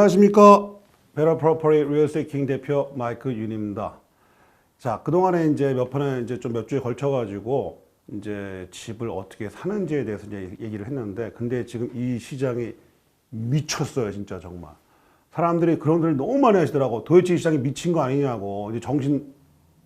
안녕하십니까. 베라 프로퍼리 리얼스테이킹 대표 마이크 윤입니다. 자, 그동안에 이제 몇 번에 이제 좀 몇 주에 걸쳐 가지고 이제 집을 어떻게 사는지에 대해서 이제 얘기를 했는데 근데 지금 이 시장이 미쳤어요, 진짜 정말. 사람들이 그런 소리를 너무 많이 하시더라고. 도대체 이 시장이 미친 거 아니냐고. 이제 정신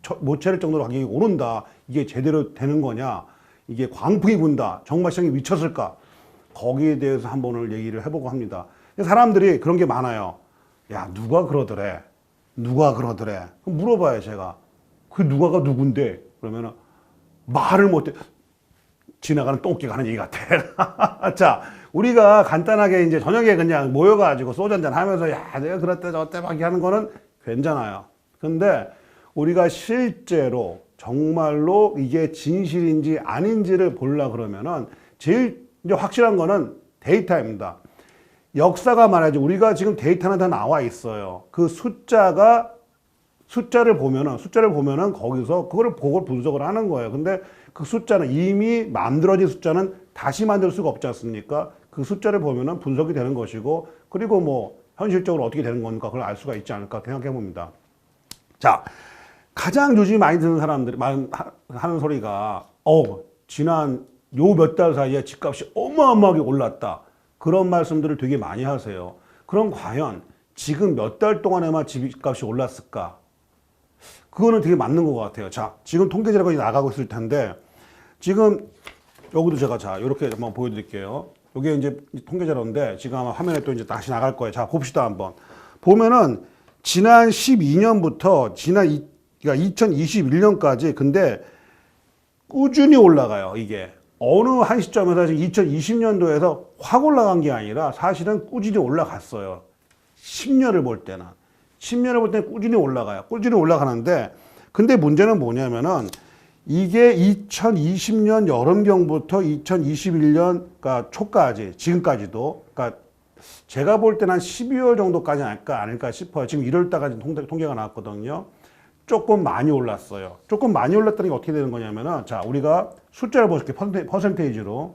처- 못 차릴 정도로 가격이 오른다. 이게 제대로 되는 거냐. 이게 광풍이 분다. 정말 시장이 미쳤을까. 거기에 대해서 한번 오늘 얘기를 해보고 합니다. 사람들이 그런 게 많아요. 야, 누가 그러더래. 누가 그러더래. 물어봐요, 제가. 그 누가가 누군데? 그러면은 말을 못해. 지나가는 똥개가 하는 얘기 같아. 자, 우리가 간단하게 이제 저녁에 그냥 모여가지고 소주 한잔 하면서 야, 내가 그랬대, 저때 막 하는 거는 괜찮아요. 근데 우리가 실제로 정말로 이게 진실인지 아닌지를 보려 그러면은 제일 이제 확실한 거는 데이터입니다. 역사가 말하지 우리가 지금 데이터는 다 나와 있어요. 그 숫자가 숫자를 보면은 숫자를 보면은 거기서 그거를 보고 분석을 하는 거예요. 근데 그 숫자는 이미 만들어진 숫자는 다시 만들 수가 없지 않습니까? 그 숫자를 보면은 분석이 되는 것이고 그리고 뭐 현실적으로 어떻게 되는 건가 그걸 알 수가 있지 않을까 생각해 봅니다. 자, 가장 요즘 많이 듣는 사람들이 하는 소리가 어 지난 요 몇 달 사이에 집값이 어마어마하게 올랐다 그런 말씀들을 되게 많이 하세요. 그럼 과연 지금 몇 달 동안에만 집값이 올랐을까? 그거는 되게 맞는 것 같아요. 자, 지금 통계 자료가 이제 나가고 있을 텐데 지금 여기도 제가 자 이렇게 한번 보여드릴게요. 이게 이제 통계 자료인데 지금 아마 화면에 또 이제 다시 나갈 거예요. 자 봅시다 한번 보면은 지난 12년부터 지난 이, 그러니까 2021년까지 근데 꾸준히 올라가요. 이게 어느 한 시점에서 지금 2020년도에서 확 올라간 게 아니라 사실은 꾸준히 올라갔어요. 10년을 볼 때는 10년을 볼 때는 꾸준히 올라가요. 꾸준히 올라가는데 근데 문제는 뭐냐면은 이게 2020년 여름경부터 2021년 그러니까 초까지 지금까지도 그러니까 제가 볼 때는 한 12월 정도까지 아닐까 아닐까 싶어요. 지금 1월 달까지 통계, 통계가 나왔거든요. 조금 많이 올랐어요. 조금 많이 올랐다는 게 어떻게 되는 거냐면은 자 우리가 숫자를. 퍼센테- 퍼센테이지로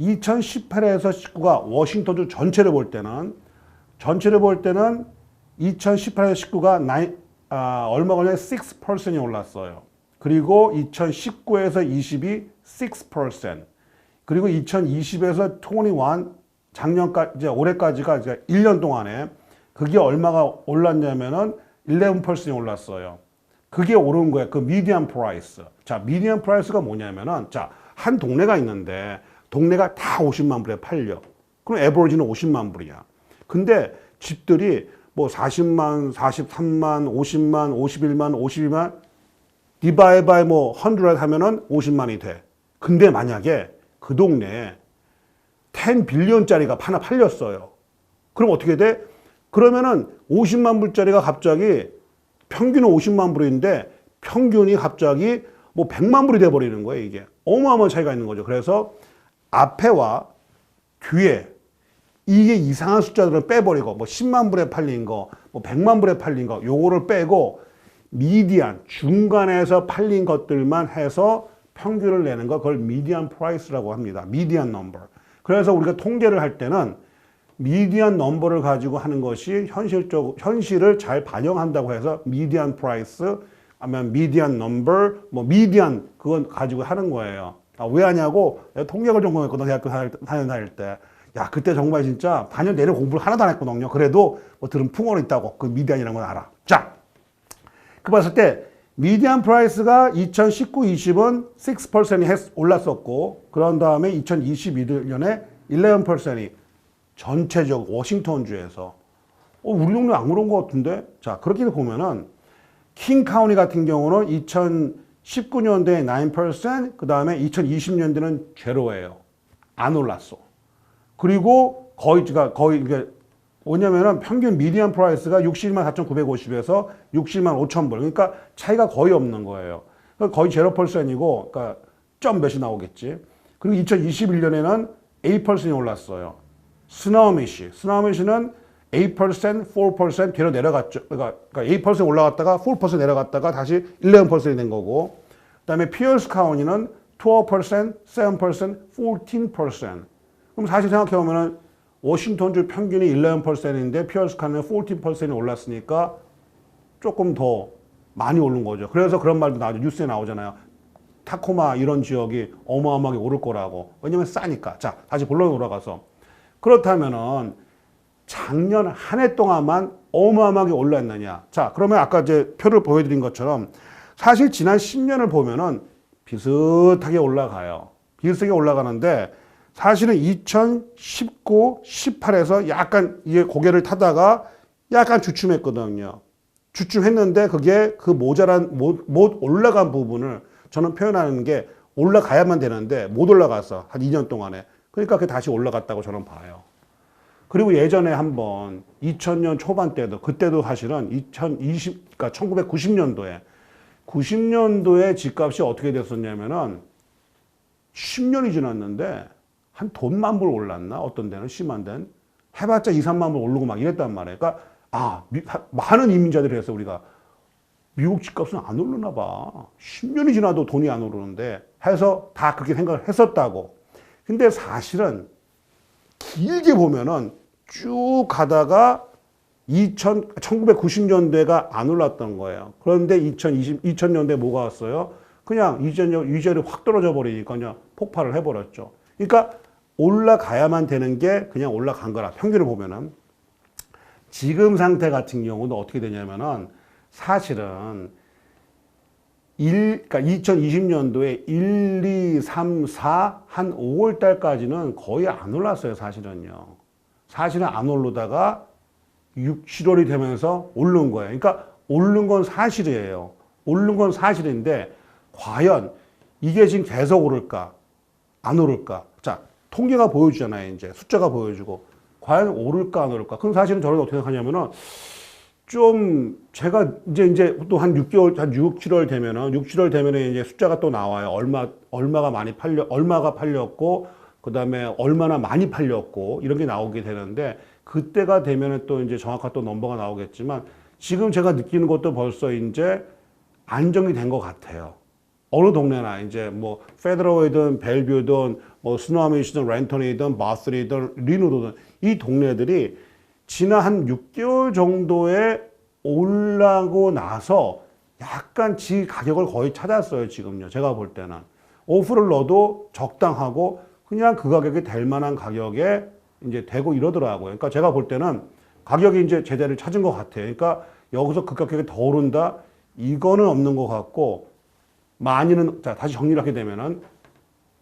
2018에서 19가 워싱턴주 전체를 볼 때는 전체를 볼 때는 2018에서 19가 나이, 아, 얼마 전에 6%이 올랐어요. 그리고 2019에서 20이 6%. 그리고 2020에서 21 작년까지 이제 올해까지가 이제 1년 동안에 그게 얼마가 올랐냐면은 11%이 올랐어요. 그게 오른 거예요. 그 미디안 프라이스. 자, 미디안 프라이스가 뭐냐면은 자, 한 동네가 있는데 동네가 다 50만 불에 팔려. 그럼 에버리지는 50만 불이야. 근데 집들이 뭐 40만, 43만, 50만, 51만, 52만 디바이 바이 뭐 100 하면은 50만이 돼. 근데 만약에 그 동네에 10 빌리언짜리가 하나 팔렸어요. 그럼 어떻게 돼? 그러면은 50만 불짜리가 갑자기 평균은 50만 불인데 평균이 갑자기 뭐 100만 불이 돼 버리는 거예요, 이게. 어마어마한 차이가 있는 거죠. 그래서 앞에와 뒤에 이게 이상한 숫자들을 빼버리고 뭐 10만 불에 팔린 거, 뭐 100만 불에 팔린 거 요거를 빼고 미디안 중간에서 팔린 것들만 해서 평균을 내는 거 그걸 미디안 프라이스라고 합니다. 미디안 넘버. 그래서 우리가 통계를 할 때는 미디안 넘버를 가지고 하는 것이 현실적 현실을 잘 반영한다고 해서 미디안 프라이스 아니면 미디안 넘버 뭐 미디안 그건 가지고 하는 거예요. 아, 왜 하냐고 통계학을 전공했거든 대학교 다닐, 다닐 때. 야 그때 정말 진짜 반년 내내 공부를 하나도 안 했거든요. 그래도 뭐 들은 풍어는 있다고 그 미디안이라는 건 알아. 자, 그 봤을 때 미디안 프라이스가 2019, 20은 6%이 했- 올랐었고 그런 다음에 2021년에 11%이 전체적 워싱턴주에서 어, 우리 동네 안 그런 것 같은데 자 그렇게 보면은 킹 카운티 같은 경우는 2019년도에 9%그 다음에 2020년도는 제로예요 안 올랐어 그리고 거의 제가 거의 이게 뭐냐면은 평균 미디안 프라이스가 61만 4,950에서 60만 5천 불. 그러니까 차이가 거의 없는 거예요. 그러니까 거의 제로 퍼센이고, 그러니까 점 몇이 나오겠지. 그리고 2021년에는 8%이 올랐어요. 스나우미시. 스나우미시는 8%, 4% 뒤로 내려갔죠. 그러니까, 그러니까 8% 올라갔다가 4% 내려갔다가 다시 11%이 된 거고. 그다음에 피어스 카운티는 12%, 7%, 14%. 그럼 사실 생각해 보면은 워싱턴주 평균이 11%인데 피어스카는 14%이 올랐으니까 조금 더 많이 오른 거죠. 그래서 그런 말도 나오죠. 뉴스에 나오잖아요. 타코마 이런 지역이 어마어마하게 오를 거라고. 왜냐면 싸니까. 자, 다시 본론에 돌아가서. 그렇다면은 작년 한 해 동안만 어마어마하게 올랐느냐. 자, 그러면 아까 이제 표를 보여드린 것처럼 사실 지난 10년을 보면은 비슷하게 올라가요. 비슷하게 올라가는데 사실은 2019, 18에서 약간 이게 고개를 타다가 약간 주춤했거든요. 주춤했는데 그게 그 모자란 못, 못 올라간 부분을 저는 표현하는 게 올라가야만 되는데 못 올라갔어. 한 2년 동안에. 그러니까 그게 다시 올라갔다고 저는 봐요. 그리고 예전에 한번 2000년 초반 때도 그때도 사실은 2020 그러니까 1990년도에 90년도에 집값이 어떻게 됐었냐면은 10년이 지났는데 한 돈만 불 올랐나 어떤 데는 심한 데는 해봤자 2, 3만 불 오르고 막 이랬단 말이에요. 그러니까 아 미- 하- 많은 이민자들이 해서 우리가 미국 집값은 안 오르나 봐. 10년이 지나도 돈이 안 오르는데 해서 다 그렇게 생각을 했었다고. 근데 사실은 길게 보면은 쭉 가다가 2000, 1990년대가 안 올랐던 거예요. 그런데 2020, 2000년대 뭐가 왔어요? 그냥 이전 유전이 확 떨어져 버리니까 그냥 폭발을 해버렸죠. 그러니까 올라가야만 되는 게 그냥 올라간 거라. 평균을 보면은. 지금 상태 같은 경우는 어떻게 되냐면은 사실은 1, 그러니까 2020년도에 1, 2, 3, 4, 한 5월 달까지는 거의 안 올랐어요, 사실은요. 사실은 안 오르다가 6, 7월이 되면서 오른 거예요. 그러니까 오른 건 사실이에요. 오른 건 사실인데 과연 이게 지금 계속 오를까? 안 오를까? 자, 통계가 보여주잖아요, 이제. 숫자가 보여주고. 과연 오를까, 안 오를까? 그럼 사실은 저는 어떻게 생각하냐면은 좀 제가 이제 이제 또 한 6개월 한 6, 7월 되면은 6, 7월 되면은 이제 숫자가 또 나와요. 얼마 얼마가 많이 팔려 얼마가 팔렸고 그다음에 얼마나 많이 팔렸고 이런 게 나오게 되는데 그때가 되면은 또 이제 정확한 또 넘버가 나오겠지만 지금 제가 느끼는 것도 벌써 이제 안정이 된 것 같아요. 어느 동네나 이제 뭐 페더러이든 벨뷰든 뭐 스노아미시든 랜턴이든 바스리든 리누드든 이 동네들이 지난 한 6개월 정도에 올라고 나서 약간 지 가격을 거의 찾았어요, 지금요. 제가 볼 때는. 오프를 넣어도 적당하고 그냥 그 가격이 될 만한 가격에 이제 되고 이러더라고요. 그러니까 제가 볼 때는 가격이 이제 제자리를 찾은 것 같아요. 그러니까 여기서 그 가격이 더 오른다? 이거는 없는 것 같고 많이는, 자, 다시 정리를 하게 되면은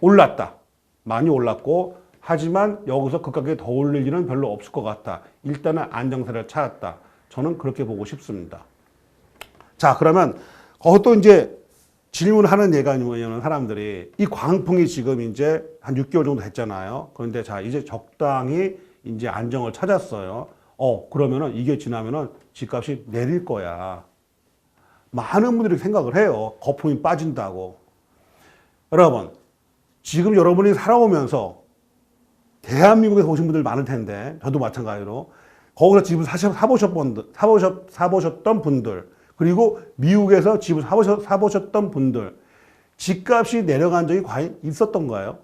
올랐다. 많이 올랐고 하지만 여기서 그 가격이 더 올릴 일은 별로 없을 것 같다. 일단은 안정세를 찾았다. 저는 그렇게 보고 싶습니다. 자, 그러면 그것도 이제 질문하는 얘가 뭐냐면 사람들이 이 광풍이 지금 이제 한 6개월 정도 됐잖아요. 그런데 자, 이제 적당히 이제 안정을 찾았어요. 어, 그러면은 이게 지나면은 집값이 내릴 거야. 많은 분들이 생각을 해요. 거품이 빠진다고. 여러분, 지금 여러분이 살아오면서 대한민국에서 오신 분들 많을 텐데, 저도 마찬가지로. 거기서 집을 사셔, 사보셨, 분들, 사보셨, 사보셨던 분들, 그리고 미국에서 집을 사보셨, 사보셨던 분들, 집값이 내려간 적이 과연 있었던가요?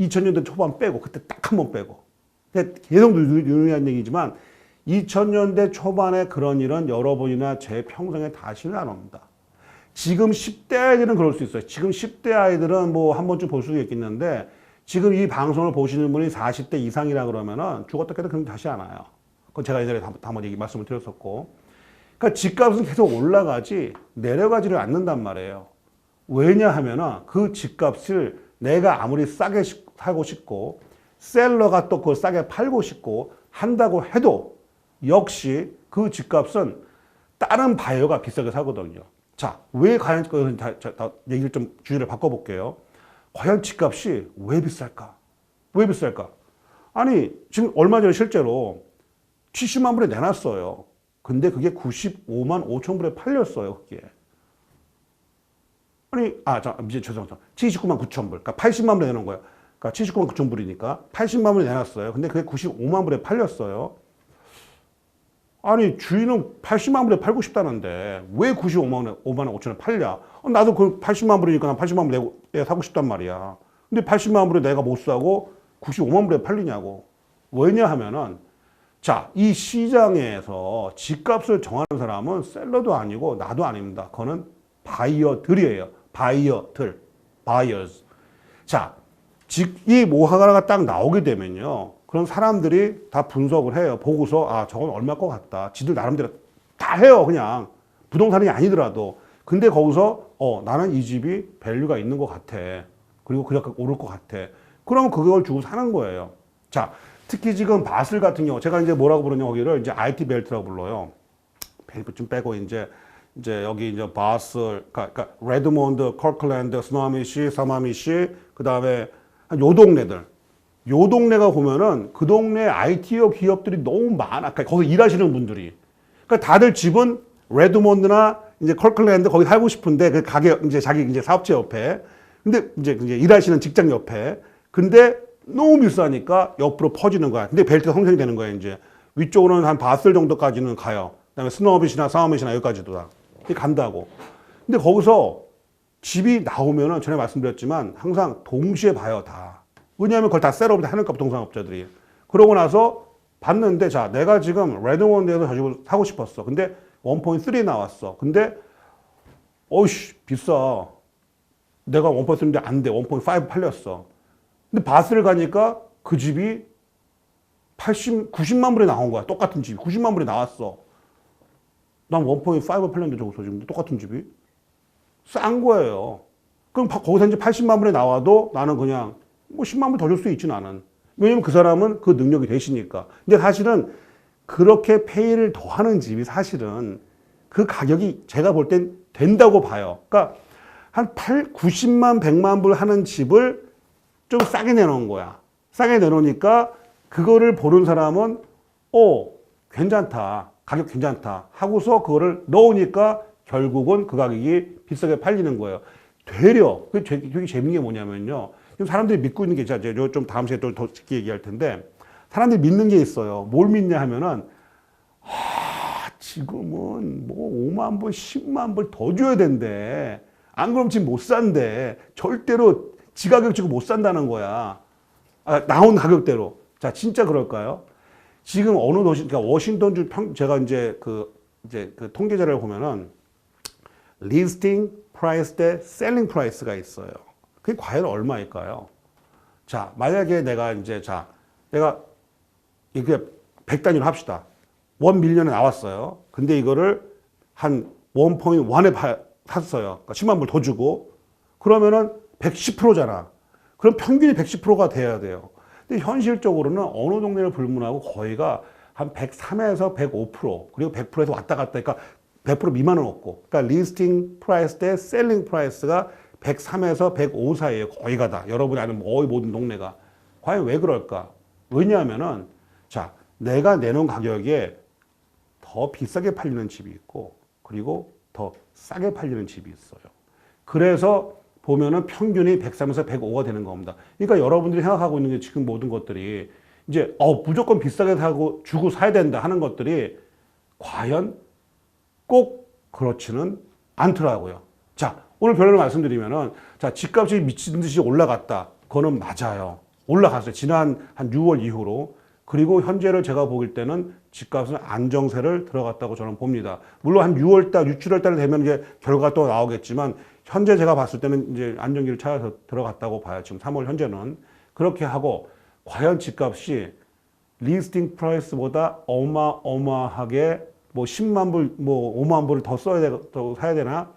2000년대 초반 빼고, 그때 딱 한 번 빼고. 계속 유의한 얘기지만, 2000년대 초반에 그런 일은 여러분이나 제 평생에 다시는 안 옵니다. 지금 10대 아이들은 그럴 수 있어요. 지금 10대 아이들은 뭐 한 번쯤 볼 수 있겠는데 지금 이 방송을 보시는 분이 40대 이상이라 그러면은 죽었다 깨도 그럼 다시 안 와요. 그건 제가 예전에 한번 얘기 말씀을 드렸었고. 그러니까 집값은 계속 올라가지 내려가지를 않는단 말이에요. 왜냐하면은 그 집값을 내가 아무리 싸게 시- 사고 싶고 셀러가 또 그걸 싸게 팔고 싶고 한다고 해도 역시 그 집값은 다른 바이어가 비싸게 사거든요. 자, 왜 과연 그 다, 자, 다 얘기를 좀 주제를 바꿔볼게요. 과연 집값이 왜 비쌀까? 왜 비쌀까? 아니 지금 얼마 전에 실제로 70만 불에 내놨어요. 근데 그게 95만 5천 불에 팔렸어요. 그게. 아니 아, 자, 이제 죄송합니다. 79만 9천 불. 그러니까 80만 불에 내놓은 거예요. 그러니까 79만 9천 불이니까 80만 불에 내놨어요. 근데 그게 95만 불에 팔렸어요. 아니 주인은 80만 불에 팔고 싶다는데 왜 95만 원에 5만 5천에 팔냐? 어, 나도 그 80만 불이니까 난 80만 불 내고 내가 사고 싶단 말이야. 근데 80만 불에 내가 못 사고 95만 불에 팔리냐고. 왜냐하면은 자, 이 시장에서 집값을 정하는 사람은 셀러도 아니고 나도 아닙니다. 그거는 바이어들이에요. 바이어들. 바이어스. 자, 직, 이 모하가가 딱 나오게 되면요. 그런 사람들이 다 분석을 해요. 보고서, 아, 저건 얼마일 것 같다. 지들 나름대로 다 해요. 그냥. 부동산이 아니더라도. 근데 거기서, 어, 나는 이 집이 밸류가 있는 것 같아. 그리고 그렇게 오를 것 같아. 그러면 그걸 주고 사는 거예요. 자, 특히 지금 바슬 같은 경우, 제가 이제 뭐라고 부르냐, 거기를 이제 IT 벨트라고 불러요. 벨트 좀 빼고 이제 이제 여기 이제 바슬, 그러니까, 그러니까 레드몬드, 커클랜드, 스노미시, 사마미시, 그 다음에 한요 동네들. 요 동네가 보면은 그 동네 IT 기업들이 너무 많아. 그러니까 거기 일하시는 분들이. 그러니까 다들 집은 레드몬드나 이제 컬클랜드 거기 살고 싶은데 그 가게 이제 자기 이제 사업체 옆에. 근데 이제 이제 일하시는 직장 옆에. 근데 너무 비싸니까 옆으로 퍼지는 거야. 근데 벨트가 형성이 되는 거야, 이제. 위쪽으로는 한 바슬 정도까지는 가요. 그다음에 스노빗이나 사우밋이나 여기까지도 다. 간다고. 근데 거기서 집이 나오면은 전에 말씀드렸지만 항상 동시에 봐요, 다. 왜냐하면 그걸 다 셋업을 하니까 부동산업자들이. 그러고 나서 봤는데 자, 내가 지금 레드몬드에서 저 집을 사고 싶었어. 근데 1.3 나왔어. 근데 어이씨, 비싸. 내가 1.3인데 안 돼. 1.5 팔렸어. 근데 바스를 가니까 그 집이 80, 90만 불에 나온 거야. 똑같은 집이. 90만 불에 나왔어. 난 1.5 팔렸는데 저기서 지금 똑같은 집이. 싼 거예요. 그럼 바- 거기서 이제 80만 불에 나와도 나는 그냥 뭐 10만 불 더 줄 수 있지는 않은. 왜냐면 그 사람은 그 능력이 되시니까. 근데 사실은 그렇게 페이를 더 하는 집이 사실은 그 가격이 제가 볼 땐 된다고 봐요. 그러니까 한 8, 90만, 100만 불 하는 집을 좀 싸게 내놓은 거야. 싸게 내놓으니까 그거를 보는 사람은 어 괜찮다 가격 괜찮다 하고서 그거를 넣으니까 결국은 그 가격이 비싸게 팔리는 거예요. 되려 그 되게, 되게 재밌는 게 뭐냐면요. 지금 사람들이 믿고 있는 게 제가 좀 다음 시간에 또 더 깊게 얘기할 텐데 사람들이 믿는 게 있어요. 뭘 믿냐 하면은 아, 지금은 뭐 5만 불, 10만 불 더 줘야 된대. 안 그러면 지금 못 산대. 절대로 지 가격 주고 못 산다는 거야. 아, 나온 가격대로. 자, 진짜 그럴까요? 지금 어느 도시, 그러니까 워싱턴주 평, 제가 이제 그, 이제 그 통계자를 보면은 리스팅 프라이스 대 셀링 프라이스가 있어요. 그게 과연 얼마일까요? 자, 만약에 내가 이제 자, 내가 이게 100단위로 합시다. 1 밀리언에 나왔어요. 근데 이거를 한 1.1에 파, 샀어요. 그러니까 10만 불 더 주고. 그러면은 110%잖아. 그럼 평균이 110%가 돼야 돼요. 근데 현실적으로는 어느 동네를 불문하고 거의가 한 103에서 105% 그리고 100%에서 왔다 갔다 그러니까 100% 미만은 없고 그러니까 리스팅 프라이스 대 셀링 프라이스가 103에서 105 사이에 거의가 다 여러분이 아는 거의 모든 동네가 과연 왜 그럴까? 왜냐하면은 자 내가 내놓은 가격에 더 비싸게 팔리는 집이 있고 그리고 더 싸게 팔리는 집이 있어요. 그래서 보면은 평균이 103에서 105가 되는 겁니다. 그러니까 여러분들이 생각하고 있는 게 지금 모든 것들이 이제 어 무조건 비싸게 사고 주고 사야 된다 하는 것들이 과연 꼭 그렇지는 않더라고요. 자, 오늘 결론을 말씀드리면은 자, 집값이 미친 듯이 올라갔다. 그거는 맞아요. 올라갔어요. 지난 한 6월 이후로. 그리고 현재를 제가 보길 때는 집값은 안정세를 들어갔다고 저는 봅니다. 물론 한 6월 달, 6, 7월 달 되면 이제 결과가 또 나오겠지만 현재 제가 봤을 때는 이제 안정기를 찾아서 들어갔다고 봐요. 지금 3월 현재는. 그렇게 하고 과연 집값이 리스팅 프라이스보다 어마어마하게 뭐 10만 불, 뭐 5만 불을 더 써야 되, 더 사야 되나?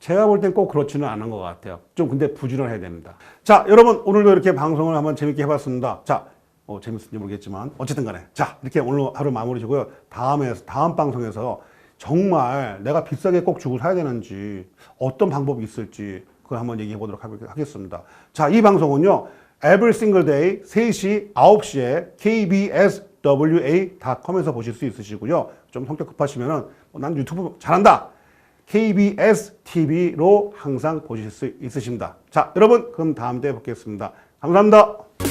제가 볼 땐 꼭 그렇지는 않은 것 같아요. 좀 근데 부지런해야 됩니다. 자, 여러분 오늘도 이렇게 방송을 한번 재밌게 해봤습니다. 자, 어, 재밌을지 모르겠지만 어쨌든 간에 자 이렇게 오늘 하루 마무리 주고요. 다음에 다음 방송에서 정말 내가 비싸게 꼭 주고 사야 되는지 어떤 방법이 있을지 그걸 한번 얘기해 보도록 하- 하겠습니다. 자, 이 방송은요. every single day 3시 9시에 kbswa.com에서 보실 수 있으시고요. 좀 성격 급하시면은 어, 난 유튜브 잘한다. KBS TV로 항상 보실 수 있으십니다. 자, 여러분 그럼 다음 주에 뵙겠습니다. 감사합니다.